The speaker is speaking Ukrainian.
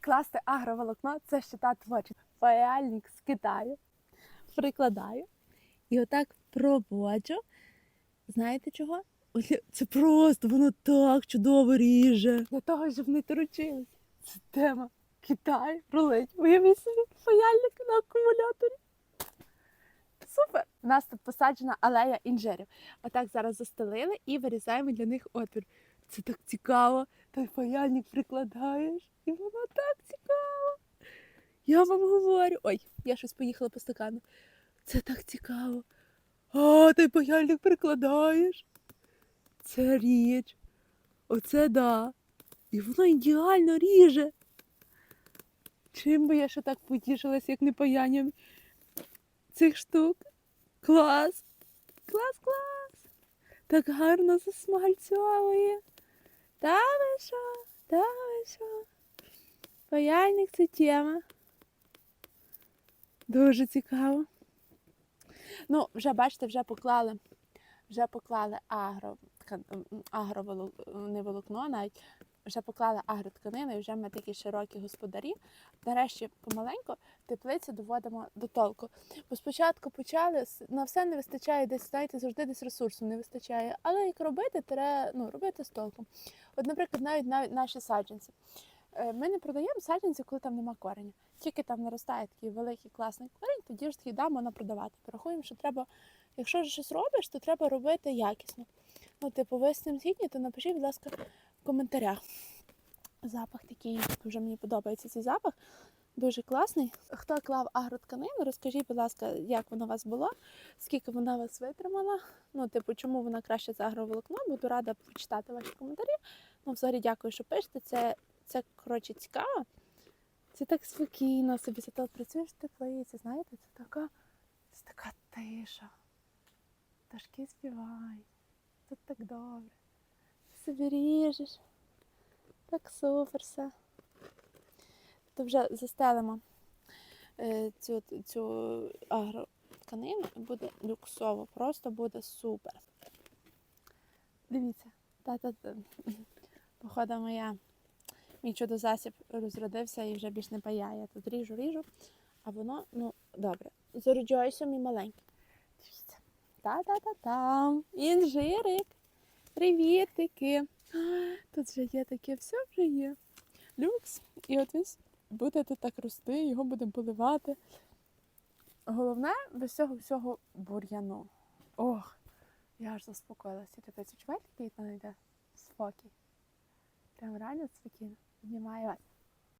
Класти агроволокно це ще та творчість. Паяльник з Китаю. Прикладаю. І отак проводжу. Знаєте чого? Це просто воно так чудово ріже. Для того, щоб не торочились. Це тема. Китай рулить. Уявіть собі, паяльник на акумуляторі. Супер! У нас тут посаджена алея інжирів. Отак зараз застелили і вирізаємо для них отвір. Це так цікаво. Той паяльник прикладаєш, і воно так цікаво. Я вам говорю. Ой, я щось поїхала по стакану. Це так цікаво. А, той паяльник прикладаєш. Це річ. Оце да. І воно ідеально ріже. Чим би я ще так потішилась, як не паянням цих штук. Клас! Клас, клас! Так гарно засмальцьовує. Та ви що? Та ви що? Паяльник це тема. Дуже цікаво. Ну, вже бачите, вже поклали, вже поклали агро, агроволок- не волокно навіть, вже поклали агротканину і вже ми такі широкі господарі. Нарешті помаленьку теплиці доводимо до толку. Бо спочатку почали, на все не вистачає десь, знаєте, завжди десь ресурсу не вистачає. Але як робити, треба ну, робити з толком. От, наприклад, навіть, навіть наші саджанці. Е, Ми не продаємо саджанці, коли там нема кореня. Тільки там наростає такий великий класний корінь, тоді ж таки дамо продавати. Порахуємо, що треба, якщо ж щось робиш, то треба робити якісно. Ну, типу, ви з цим згідні, то напишіть, будь ласка, в коментарях. Запах такий, дуже мені подобається цей запах. Дуже класний. Хто клав агротканину, розкажіть, будь ласка, як воно у вас було, скільки вона вас витримала. Ну, типу, чому вона краще за агроволокно? Буду рада прочитати ваші коментарі. Ну, взагалі, дякую, що пишете. Це, це коротше цікаво. Це так спокійно, собі зато працюєш в теплиці, знаєте, це така, це така тиша. Пташки співають. Тут так добре. Собі ріжеш. Так супер все. То вже застелимо е, цю, цю агротканину і буде люксово, просто буде супер. Дивіться, тата, походу моя, мій чудо-засіб розродився і вже більш не паяє. Тут ріжу, ріжу, а воно, ну, добре. Заряджайся, мій маленький. Дивіться. Та-та-та-там. Інжирик. Привітики. Тут вже є таке, все вже є. Люкс. І от він буде тут так рости, його будемо поливати. Головне без цього всього бур'яну. Ох, я аж заспокоїлася. Ти відчуваєте, який там йде спокій? Прям реально спокійно. Піднімаю вас.